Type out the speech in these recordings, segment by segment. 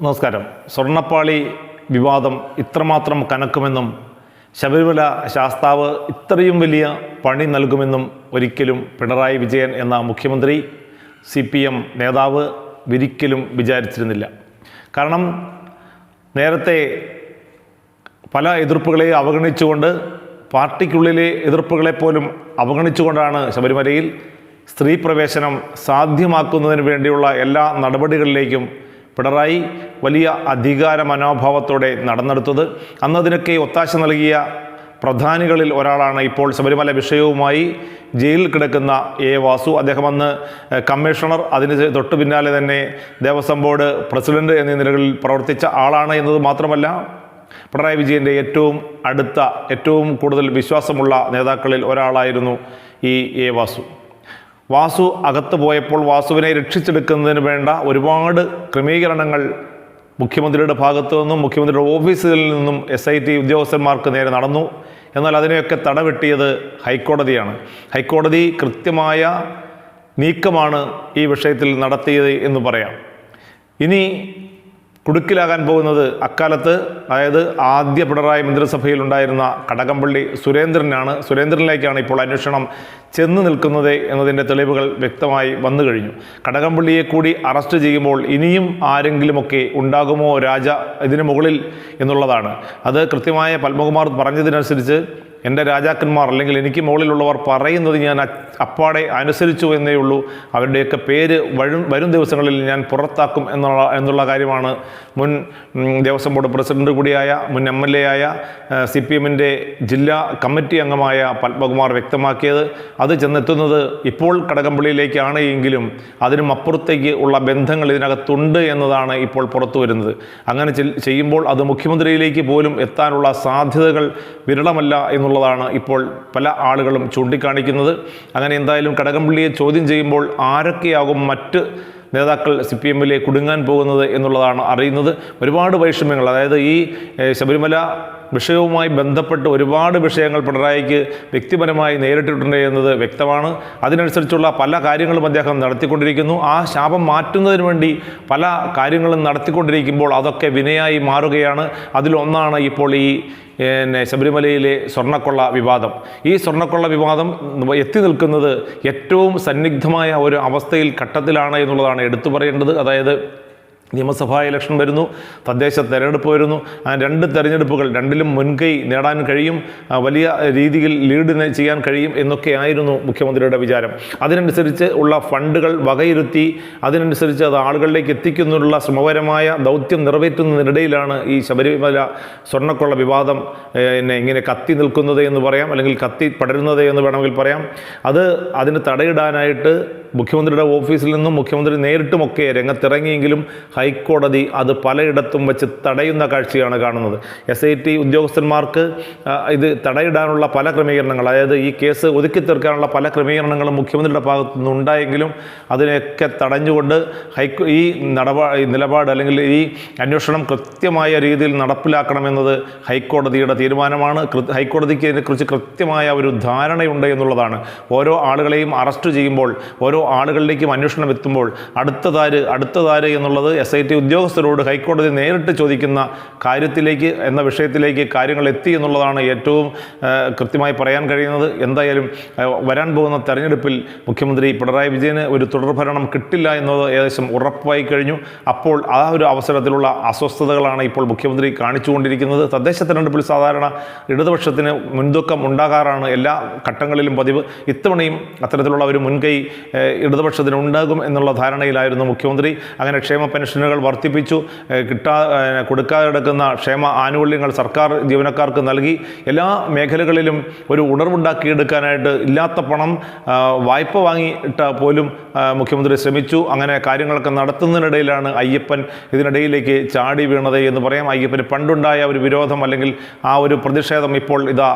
നമസ്കാരം. സ്വർണപ്പാളി വിവാദം ഇത്രമാത്രം കനക്കുമെന്നും ശബരിമല ശാസ്താവ് ഇത്രയും വലിയ പണി നൽകുമെന്നും ഒരിക്കലും പിണറായി വിജയൻ എന്ന മുഖ്യമന്ത്രി സി പി എം നേതാവ് ഒരിക്കലും വിചാരിച്ചിരുന്നില്ല. കാരണം നേരത്തെ പല എതിർപ്പുകളെ അവഗണിച്ചുകൊണ്ട് പാർട്ടിക്കുള്ളിലെ എതിർപ്പുകളെ പോലും അവഗണിച്ചുകൊണ്ടാണ് ശബരിമലയിൽ സ്ത്രീ പ്രവേശനം സാധ്യമാക്കുന്നതിന് വേണ്ടിയുള്ള എല്ലാ നടപടികളിലേക്കും പിണറായി വലിയ അധികാര മനോഭാവത്തോടെ നടന്നെടുത്തത്. അന്നതിനൊക്കെ ഒത്താശ നൽകിയ പ്രധാനികളിൽ ഒരാളാണ് ഇപ്പോൾ ശബരിമല വിഷയവുമായി ജയിലിൽ കിടക്കുന്ന എ വാസു. അദ്ദേഹം അന്ന് കമ്മീഷണർ അതിന് തൊട്ടു പിന്നാലെ തന്നെ ദേവസ്വം ബോർഡ് പ്രസിഡന്റ് എന്നീ നിലകളിൽ പ്രവർത്തിച്ച ആളാണ് എന്നത് മാത്രമല്ല പിണറായി വിജയന്റെ ഏറ്റവും അടുത്ത ഏറ്റവും കൂടുതൽ വിശ്വാസമുള്ള നേതാക്കളിൽ ഒരാളായിരുന്നു ഈ എ വാസു. വാസു അകത്ത് പോയപ്പോൾ വാസുവിനെ രക്ഷിച്ചെടുക്കുന്നതിന് വേണ്ട ഒരുപാട് ക്രമീകരണങ്ങൾ മുഖ്യമന്ത്രിയുടെ ഭാഗത്തു നിന്നും മുഖ്യമന്ത്രിയുടെ ഓഫീസിൽ നിന്നും എസ് ഐ ടി ഉദ്യോഗസ്ഥന്മാർക്ക് നേരെ നടന്നു. എന്നാൽ അതിനെയൊക്കെ തടവെട്ടിയത് ഹൈക്കോടതിയാണ്. ഹൈക്കോടതി കൃത്യമായ നീക്കമാണ് ഈ വിഷയത്തിൽ നടത്തിയത് എന്ന് പറയാം. ഇനി കുടുക്കിലാകാൻ പോകുന്നത് അക്കാലത്ത് അതായത് ആദ്യ പിണറായി മന്ത്രിസഭയിൽ ഉണ്ടായിരുന്ന കടകംപള്ളി സുരേന്ദ്രനാണ്. സുരേന്ദ്രനിലേക്കാണ് ഇപ്പോൾ അന്വേഷണം ചെന്ന് നിൽക്കുന്നത് എന്നതിന്റെ തെളിവുകൾ വ്യക്തമായി വന്നു കഴിഞ്ഞു. കടകംപള്ളിയെ കൂടി അറസ്റ്റ് ചെയ്യുമ്പോൾ ഇനിയും ആരെങ്കിലുമൊക്കെ ഉണ്ടാകുമോ രാജ ഇതിന് മുകളിൽ എന്നുള്ളതാണ്. അത് കൃത്യമായ പത്മകുമാർ പറഞ്ഞതിനനുസരിച്ച് എന്റെ രാജാക്കന്മാർ അല്ലെങ്കിൽ എനിക്ക് മുകളിലുള്ളവർ പറയുന്നത് ഞാൻ അപ്പാടെ അനുസരിച്ചു എന്നേ ഉള്ളൂ. അവരുടെയൊക്കെ പേര് വരും വരും ദിവസങ്ങളിൽ ഞാൻ പുറത്താക്കും എന്നുള്ള എന്നുള്ള കാര്യമാണ്. മുൻ ദേവസ്വം ബോർഡ് പ്രസിഡന്റ് കൂടിയായ മുൻ എം എൽ എ ആയ സി പി എമ്മിന്റെ ജില്ലാ കമ്മിറ്റി അംഗമായ പത്മകുമാർ വ്യക്തമാക്കിയത്. അത് ചെന്നെത്തുന്നത് ഇപ്പോൾ കടകംപള്ളിയിലേക്കാണ് എങ്കിലും അതിനും അപ്പുറത്തേക്ക് ഉള്ള ബന്ധങ്ങൾ ഇതിനകത്തുണ്ട് എന്നതാണ് ഇപ്പോൾ പുറത്തു വരുന്നത്. അങ്ങനെ ചെയ്യുമ്പോൾ അത് മുഖ്യമന്ത്രിയിലേക്ക് പോലും എത്താനുള്ള സാധ്യതകൾ വിരളമല്ല എന്നുള്ളതാണ് ഇപ്പോൾ പല ആളുകളും ചൂണ്ടിക്കാണിക്കുന്നത്. അങ്ങനെ എന്തായാലും കടകംപള്ളിയെ ചോദ്യം ചെയ്യുമ്പോൾ ആരൊക്കെയാകും മറ്റ് നേതാക്കൾ സി പി എമ്മിലെ കുടുങ്ങാൻ പോകുന്നത് എന്നുള്ളതാണ് അറിയുന്നത്. ഒരുപാട് വൈഷമ്യങ്ങൾ അതായത് ഈ ശബരിമല വിഷയവുമായി ബന്ധപ്പെട്ട് ഒരുപാട് വിഷയങ്ങൾ പിണറായിക്ക് വ്യക്തിപരമായി നേരിട്ടിട്ടുണ്ട് എന്നത് വ്യക്തമാണ്. അതിനനുസരിച്ചുള്ള പല കാര്യങ്ങളും അദ്ദേഹം നടത്തിക്കൊണ്ടിരിക്കുന്നു. ആ ശാപം മാറ്റുന്നതിന് വേണ്ടി പല കാര്യങ്ങളും നടത്തിക്കൊണ്ടിരിക്കുമ്പോൾ അതൊക്കെ വിനയായി മാറുകയാണ്. അതിലൊന്നാണ് ഇപ്പോൾ ഈ പിന്നെ ശബരിമലയിലെ സ്വർണക്കൊള്ള വിവാദം. ഈ സ്വർണക്കൊള്ള വിവാദം എത്തി നിൽക്കുന്നത് ഏറ്റവും സന്നിഗ്ധമായ ഒരു അവസ്ഥയിൽ ഘട്ടത്തിലാണ് എന്നുള്ളതാണ് എടുത്തു പറയേണ്ടത്. അതായത് നിയമസഭാ ഇലക്ഷൻ വരുന്നു തദ്ദേശ തെരഞ്ഞെടുപ്പ് വരുന്നു. ആ രണ്ട് തെരഞ്ഞെടുപ്പുകൾ രണ്ടിലും മുൻകൈ നേടാൻ കഴിയും വലിയ രീതിയിൽ ലീഡ് ചെയ്യാൻ കഴിയും എന്നൊക്കെ ആയിരുന്നു മുഖ്യമന്ത്രിയുടെ വിചാരം. അതിനനുസരിച്ച് ഉള്ള ഫണ്ടുകൾ വകയിരുത്തി അതിനനുസരിച്ച് അത് ആളുകളിലേക്ക് എത്തിക്കുന്നതിനുള്ള ശ്രമകരമായ ദൗത്യം നിറവേറ്റുന്നതിനിടയിലാണ് ഈ ശബരിമല സ്വർണക്കൊള്ള വിവാദം എന്നെ ഇങ്ങനെ കത്തി നിൽക്കുന്നത് എന്ന് പറയാം അല്ലെങ്കിൽ കത്തി പടരുന്നത് എന്ന് വേണമെങ്കിൽ പറയാം. അത് അതിന് തടയിടാനായിട്ട് മുഖ്യമന്ത്രിയുടെ ഓഫീസിൽ നിന്നും മുഖ്യമന്ത്രി നേരിട്ടുമൊക്കെ രംഗത്തിറങ്ങിയെങ്കിലും ഹൈക്കോടതി അത് പലയിടത്തും വെച്ച് തടയുന്ന കാഴ്ചയാണ് കാണുന്നത്. എസ് ഐ ടി ഉദ്യോഗസ്ഥന്മാർക്ക് ഇത് തടയിടാനുള്ള പല ക്രമീകരണങ്ങൾ അതായത് ഈ കേസ് ഒതുക്കി തീർക്കാനുള്ള പല ക്രമീകരണങ്ങളും മുഖ്യമന്ത്രിയുടെ ഭാഗത്തു നിന്നുണ്ടായെങ്കിലും അതിനെയൊക്കെ തടഞ്ഞുകൊണ്ട് ഹൈക്കോ ഈ നടപാ നിലപാട് അല്ലെങ്കിൽ ഈ അന്വേഷണം കൃത്യമായ രീതിയിൽ നടപ്പിലാക്കണമെന്നത് ഹൈക്കോടതിയുടെ തീരുമാനമാണ്. ഹൈക്കോടതിക്ക് ഇതിനെക്കുറിച്ച് കൃത്യമായ ഒരു ധാരണയുണ്ട് എന്നുള്ളതാണ്. ഓരോ ആളുകളെയും അറസ്റ്റ് ചെയ്യുമ്പോൾ ഓരോ ആളുകളിലേക്കും അന്വേഷണം എത്തുമ്പോൾ അടുത്തതാര് അടുത്തതാര് എന്നുള്ളത് എസ് ഐ ടി ഉദ്യോഗസ്ഥരോട് ഹൈക്കോടതി നേരിട്ട് ചോദിക്കുന്ന കാര്യത്തിലേക്ക് എന്ന വിഷയത്തിലേക്ക് കാര്യങ്ങൾ എത്തി എന്നുള്ളതാണ് ഏറ്റവും കൃത്യമായി പറയാൻ കഴിയുന്നത്. എന്തായാലും വരാൻ പോകുന്ന തെരഞ്ഞെടുപ്പിൽ മുഖ്യമന്ത്രി പിണറായി വിജയന് ഒരു തുടർഭരണം കിട്ടില്ല എന്നത് ഏകദേശം ഉറപ്പായി കഴിഞ്ഞു. അപ്പോൾ ആ ഒരു അവസരത്തിലുള്ള അസ്വസ്ഥതകളാണ് ഇപ്പോൾ മുഖ്യമന്ത്രി കാണിച്ചുകൊണ്ടിരിക്കുന്നത്. തദ്ദേശ തെരഞ്ഞെടുപ്പിൽ സാധാരണ ഇടതുപക്ഷത്തിന് മുൻതൂക്കം ഉണ്ടാകാറാണ് എല്ലാ ഘട്ടങ്ങളിലും പതിവ്. ഇത്തവണയും അത്തരത്തിലുള്ള ഒരു മുൻകൈ ഏഹ്, ഇടതുപക്ഷത്തിന് ഉണ്ടാകും എന്നുള്ള ധാരണയിലായിരുന്നു മുഖ്യമന്ത്രി. അങ്ങനെ ക്ഷേമ പെൻഷനുകൾ വർദ്ധിപ്പിച്ചു. കിട്ടാ കൊടുക്കാതെ കിടക്കുന്ന ക്ഷേമ ആനുകൂല്യങ്ങൾ സർക്കാർ ജീവനക്കാർക്ക് നൽകി. എല്ലാ മേഖലകളിലും ഒരു ഉണർവുണ്ടാക്കിയെടുക്കാനായിട്ട് ഇല്ലാത്ത പണം വായ്പ വാങ്ങിയിട്ട് പോലും മുഖ്യമന്ത്രി ശ്രമിച്ചു. അങ്ങനെ കാര്യങ്ങളൊക്കെ നടത്തുന്നതിനിടയിലാണ് അയ്യപ്പൻ ഇതിനിടയിലേക്ക് ചാടി വീണത് എന്ന് പറയാം. അയ്യപ്പന് പണ്ടുണ്ടായ ഒരു വിരോധം അല്ലെങ്കിൽ ആ ഒരു പ്രതിഷേധം ഇപ്പോൾ ഇതാ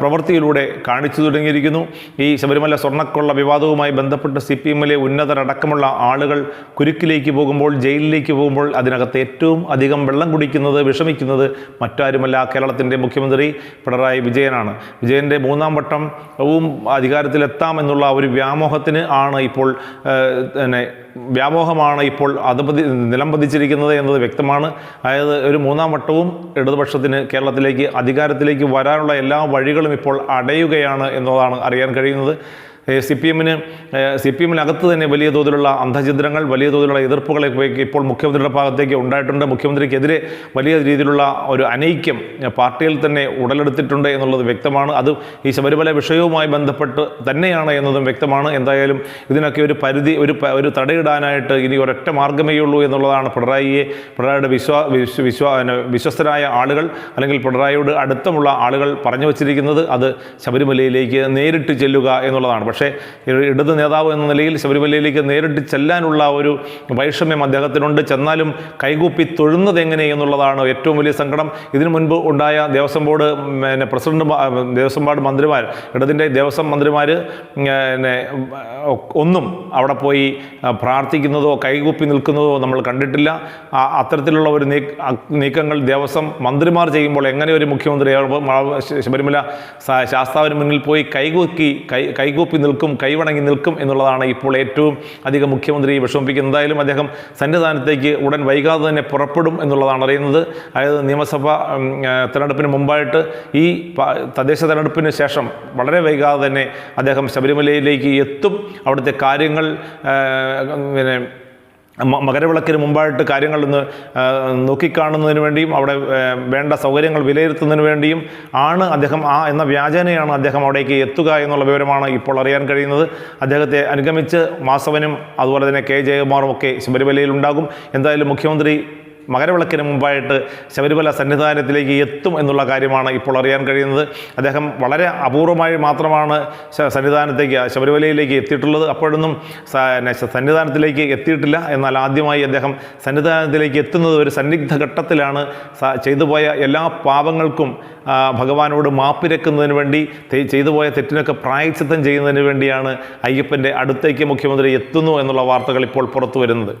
പ്രവൃത്തിയിലൂടെ കാണിച്ചു തുടങ്ങിയിരിക്കുന്നു. ഈ ശബരിമല സ്വർണക്കൊള്ള വിവാദവുമായി ബന്ധപ്പെട്ട് സി പി എമ്മിലെ ഉന്നതരടക്കമുള്ള ആളുകൾ കുരുക്കിലേക്ക് പോകുമ്പോൾ ജയിലിലേക്ക് പോകുമ്പോൾ അതിനകത്ത് ഏറ്റവും അധികം വെള്ളം കുടിക്കുന്നത് വിഷമിക്കുന്നത് മറ്റാരുമല്ല. കേരളത്തിന്റെ മുഖ്യമന്ത്രി പിണറായി വിജയനാണ്. വിജയന്റെ മൂന്നാം വട്ടം അധികാരത്തിലെത്താം എന്നുള്ള ഒരു വ്യാമോഹത്തിന് ആണ് ഇപ്പോൾ പിന്നെ വ്യാമോഹമാണ് ഇപ്പോൾ അതുപതി നിലം പതിച്ചിരിക്കുന്നത് എന്നത് വ്യക്തമാണ്. അതായത് ഒരു മൂന്നാം വട്ടവും ഇടതുപക്ഷത്തിന് കേരളത്തിലേക്ക് അധികാരത്തിലേക്ക് വരാനുള്ള എല്ലാ വഴികളും ഇപ്പോൾ അടയുകയാണ് എന്നതാണ് അറിയാൻ കഴിയുന്നത്. സി പി എമ്മിന് സി പി എമ്മിനകത്ത് തന്നെ വലിയ തോതിലുള്ള അന്ധചിത്രങ്ങൾ വലിയ തോതിലുള്ള എതിർപ്പുകളെ ഇപ്പോൾ മുഖ്യമന്ത്രിയുടെ ഭാഗത്തേക്ക് ഉണ്ടായിട്ടുണ്ട്. മുഖ്യമന്ത്രിക്കെതിരെ വലിയ രീതിയിലുള്ള ഒരു അനൈക്യം പാർട്ടിയിൽ തന്നെ ഉടലെടുത്തിട്ടുണ്ട് എന്നുള്ളത് വ്യക്തമാണ്. അത് ഈ ശബരിമല വിഷയവുമായി ബന്ധപ്പെട്ട് തന്നെയാണ് എന്നതും വ്യക്തമാണ്. എന്തായാലും ഇതിനൊക്കെ ഒരു പരിധി ഒരു ഒരു തടയിടാനായിട്ട് ഇനി ഒരൊറ്റ മാർഗമേ ഉള്ളൂ എന്നുള്ളതാണ് പിണറായിയെ പിണറായിയുടെ വിശ്വ വിശ്വാ വിശ്വസ്തരായ ആളുകൾ അല്ലെങ്കിൽ പിണറായിയോട് അടുത്തമുള്ള ആളുകൾ പറഞ്ഞു വച്ചിരിക്കുന്നത് അത് ശബരിമലയിലേക്ക് നേരിട്ട് ചെല്ലുക എന്നുള്ളതാണ്. പക്ഷേ ഇടത് നേതാവ് എന്ന നിലയിൽ ശബരിമലയിലേക്ക് നേരിട്ട് ചെല്ലാനുള്ള ഒരു വൈഷമ്യം അദ്ദേഹത്തിനുണ്ട്. ചെന്നാലും കൈകൂപ്പി തൊഴുന്നത് എങ്ങനെ എന്നുള്ളതാണ് ഏറ്റവും വലിയ സങ്കടം. ഇതിനു മുൻപ് ഉണ്ടായ ദേവസ്വം ബോർഡ് പിന്നെ പ്രസിഡന്റ് ദേവസ്വം ബോർഡ് മന്ത്രിമാർ ഇടതിന്റെ ദേവസ്വം മന്ത്രിമാർ പിന്നെ ഒന്നും അവിടെ പോയി പ്രാർത്ഥിക്കുന്നതോ കൈകൂപ്പി നിൽക്കുന്നതോ നമ്മൾ കണ്ടിട്ടില്ല. അത്തരത്തിലുള്ള ഒരു നീക്ക നീക്കങ്ങൾ ദേവസ്വം മന്ത്രിമാർ ചെയ്യുമ്പോൾ എങ്ങനെ ഒരു മുഖ്യമന്ത്രി ശബരിമല ശാസ്താവിന് മുന്നിൽ പോയി കൈകൂക്കി കൈ കൈകൂപ്പി നിൽക്കും കൈവണങ്ങി നിൽക്കും എന്നുള്ളതാണ് ഇപ്പോൾ ഏറ്റവും അധികം മുഖ്യമന്ത്രിയെ വിഷമിപ്പിക്കുന്നത്. എന്തായാലും അദ്ദേഹം സന്നിധാനത്തേക്ക് ഉടൻ വൈകാതെ തന്നെ പുറപ്പെടും എന്നുള്ളതാണ് അറിയുന്നത്. അതായത് നിയമസഭ തിരഞ്ഞെടുപ്പിന് മുമ്പായിട്ട് ഈ തദ്ദേശ തെരഞ്ഞെടുപ്പിന് ശേഷം വളരെ വൈകാതെ തന്നെ അദ്ദേഹം ശബരിമലയിലേക്ക് എത്തും. അവിടുത്തെ കാര്യങ്ങൾ പിന്നെ മകരവിളക്കിന് മുമ്പായിട്ട് കാര്യങ്ങളൊന്ന് നോക്കിക്കാണുന്നതിന് വേണ്ടിയും അവിടെ വേണ്ട സൗകര്യങ്ങൾ വിലയിരുത്തുന്നതിന് വേണ്ടിയും ആണ് അദ്ദേഹം ആ എന്ന വ്യാജനയാണ് അദ്ദേഹം അവിടേക്ക് എത്തുക എന്നുള്ള വിവരമാണ് ഇപ്പോൾ അറിയാൻ കഴിയുന്നത്. അദ്ദേഹത്തെ അനുഗമിച്ച് മാസവനും അതുപോലെ തന്നെ കെ ജയകുമാറും ഒക്കെ ശബരിമലയിൽ ഉണ്ടാകും. എന്തായാലും മുഖ്യമന്ത്രി മകരവിളക്കിന് മുമ്പായിട്ട് ശബരിമല സന്നിധാനത്തിലേക്ക് എത്തും എന്നുള്ള കാര്യമാണ് ഇപ്പോൾ അറിയാൻ കഴിയുന്നത്. അദ്ദേഹം വളരെ അപൂർവമായി മാത്രമാണ് സന്നിധാനത്തേക്ക് ശബരിമലയിലേക്ക് എത്തിയിട്ടുള്ളത്. അപ്പോഴൊന്നും സന്നിധാനത്തിലേക്ക് എത്തിയിട്ടില്ല. എന്നാൽ ആദ്യമായി അദ്ദേഹം സന്നിധാനത്തിലേക്ക് എത്തുന്നത് ഒരു സന്നിഗ്ധ ഘട്ടത്തിലാണ്. ചെയ്തുപോയ എല്ലാ പാപങ്ങൾക്കും ഭഗവാനോട് മാപ്പിരക്കുന്നതിന് വേണ്ടി ചെയ്തുപോയ തെറ്റിനൊക്കെ പ്രായച്ചിത്തം ചെയ്യുന്നതിന് വേണ്ടിയാണ് അയ്യപ്പന്റെ അടുത്തേക്ക് മുഖ്യമന്ത്രി എത്തുന്നു എന്നുള്ള വാർത്തകൾ ഇപ്പോൾ പുറത്തു വരുന്നത്.